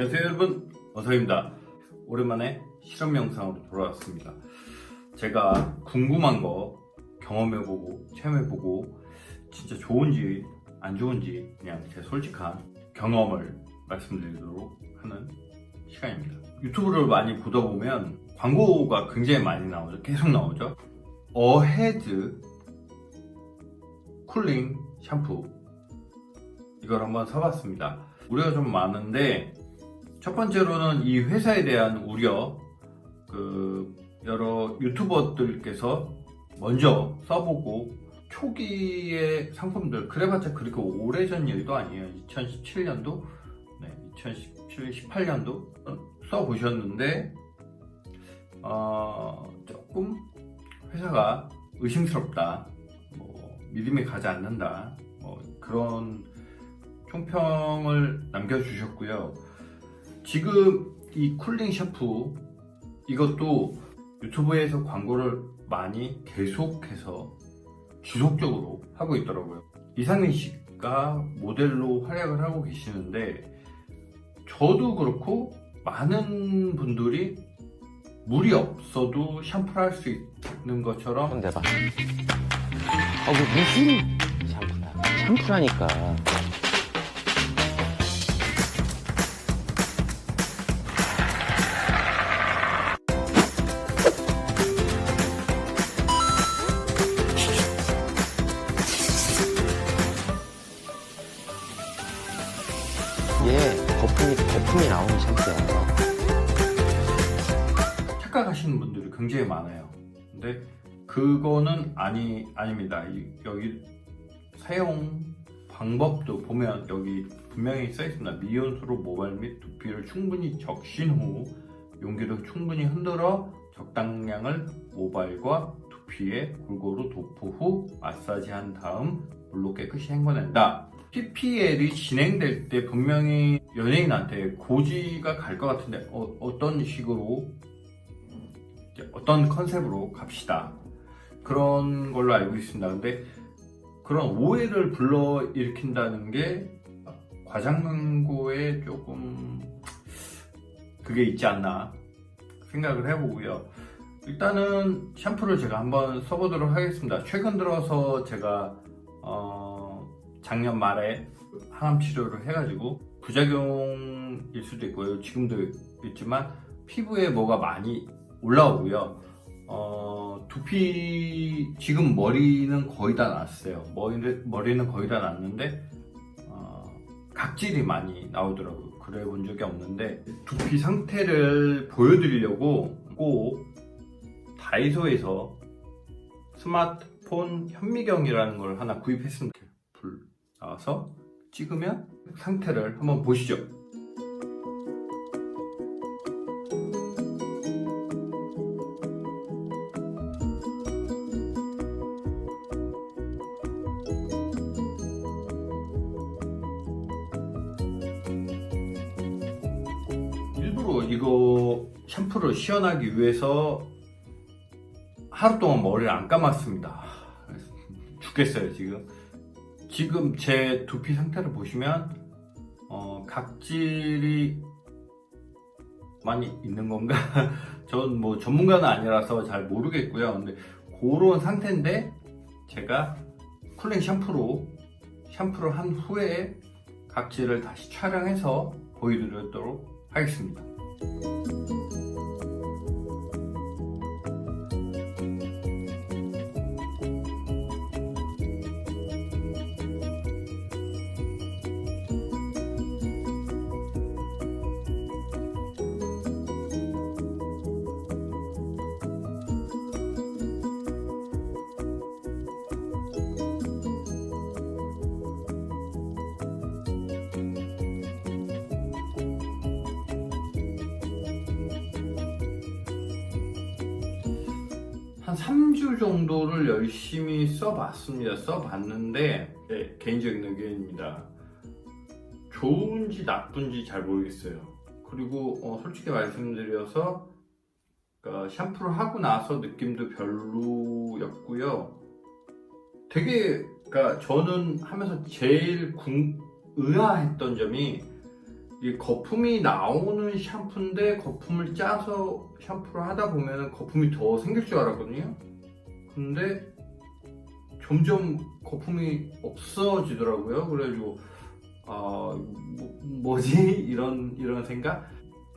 안녕하세요 여러분. 어서입니다. 오랜만에 실험 영상으로 돌아왔습니다. 제가 궁금한 거 경험해보고 체험해보고 진짜 좋은지 안 좋은지 그냥 제 솔직한 경험을 말씀드리도록 하는 시간입니다. 유튜브를 많이 보다 보면 광고가 굉장히 많이 나오죠. 계속 나오죠. 어헤드 쿨링 샴푸. 이걸 한번 사봤습니다. 우려가 좀 많은데 첫 번째로는 이 회사에 대한 우려 그 여러 유튜버들께서 먼저 써보고 초기의 상품들 그래봤자 그렇게 오래전 일도 아니에요. 2017년도? 네, 2017, 18년도? 써보셨는데 어, 조금 회사가 의심스럽다 뭐 믿음이 가지 않는다 뭐 그런 총평을 남겨주셨고요. 지금 이 쿨링 샴푸 이것도 유튜브에서 광고를 많이 계속해서 지속적으로 하고 있더라고요. 이상민 씨가 모델로 활약을 하고 계시는데 저도 그렇고 많은 분들이 물이 없어도 샴푸를 할 수 있는 것처럼 손 대봐. 어, 뭐 무슨 샴푸야? 샴푸라니까. 얘 거품이 거품이 나오는 샴푸야. 착각하시는 분들이 굉장히 많아요. 근데 그거는 아니 아닙니다. 이- 여기 사용 방법도 보면 여기 분명히 써 있습니다. 미온수로 모발 및 두피를 충분히 적신 후 용기를 충분히 흔들어 적당량을 모발과 두피에 골고루 도포 후 마사지한 다음 물로 깨끗이 헹궈낸다. PPL이 진행될 때 분명히 연예인한테 고지가 갈 것 같은데 어, 어떤 식으로 어떤 컨셉으로 갑시다. 그런 걸로 알고 있습니다. 근데 그런 오해를 불러 일으킨다는 게 과장광고에 조금 그게 있지 않나 생각을 해보고요. 일단은 샴푸를 제가 한번 써보도록 하겠습니다. 최근 들어서 제가 어, 작년 말에 항암 치료를 해가지고 부작용일 수도 있고요. 지금도 있지만 피부에 뭐가 많이 올라오고요. 어, 두피 지금 머리는 거의 다 났어요. 머리를, 머리는 거의 다 났는데 어, 각질이 많이 나오더라고요. 그래 본 적이 없는데 두피 상태를 보여드리려고 꼭 다이소에서 스마트폰 현미경이라는 걸 하나 구입했습니다. 불 나와서 찍으면 상태를 한번 보시죠. 일부러 이거 샴푸를 시연하기 위해서 하루 동안 머리를 안 감았습니다. 죽겠어요 지금. 지금 제 두피 상태를 보시면 어, 각질이 많이 있는 건가? 전 뭐 전문가는 아니라서 잘 모르겠고요. 근데 그런 상태인데 제가 쿨링 샴푸로 샴푸를 한 후에 각질을 다시 촬영해서 보여드리도록 하겠습니다. 3주 정도를 열심히 써봤습니다. 써봤는데 네, 개인적인 의견입니다. 좋은지 나쁜지 잘 모르겠어요. 그리고 어, 솔직히 말씀드려서 그러니까 샴푸를 하고 나서 느낌도 별로였고요. 되게 그러니까 저는 하면서 제일 궁, 의아했던 점이 이 거품이 나오는 샴푸인데 거품을 짜서 샴푸를 하다 보면 거품이 더 생길 줄 알았거든요. 근데 점점 거품이 없어지더라고요. 그래가지고 아 뭐, 지 이런 이런 생각?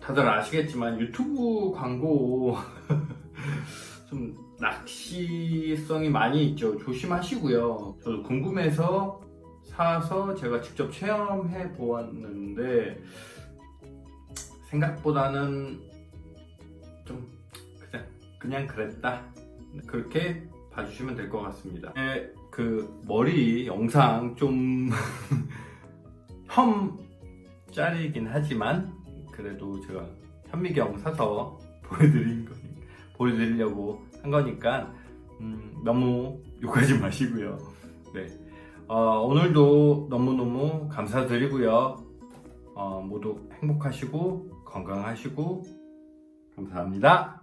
다들 아시겠지만 유튜브 광고 좀 낚시성이 많이 있죠. 조심하시고요. 저도 궁금해서 사서 제가 직접 체험해 보았는데 생각보다는 좀 그냥 그냥 그랬다. 그렇게 봐주시면 될 것 같습니다. 네, 그 머리 영상 좀 혐짜리긴 하지만 그래도 제가 현미경 사서 보여드린 거 보여드리려고 한 거니까 음, 너무 욕하지 마시고요. 네. 어, 오늘도 너무너무 감사드리고요. 어, 모두 행복하시고 건강하시고 감사합니다.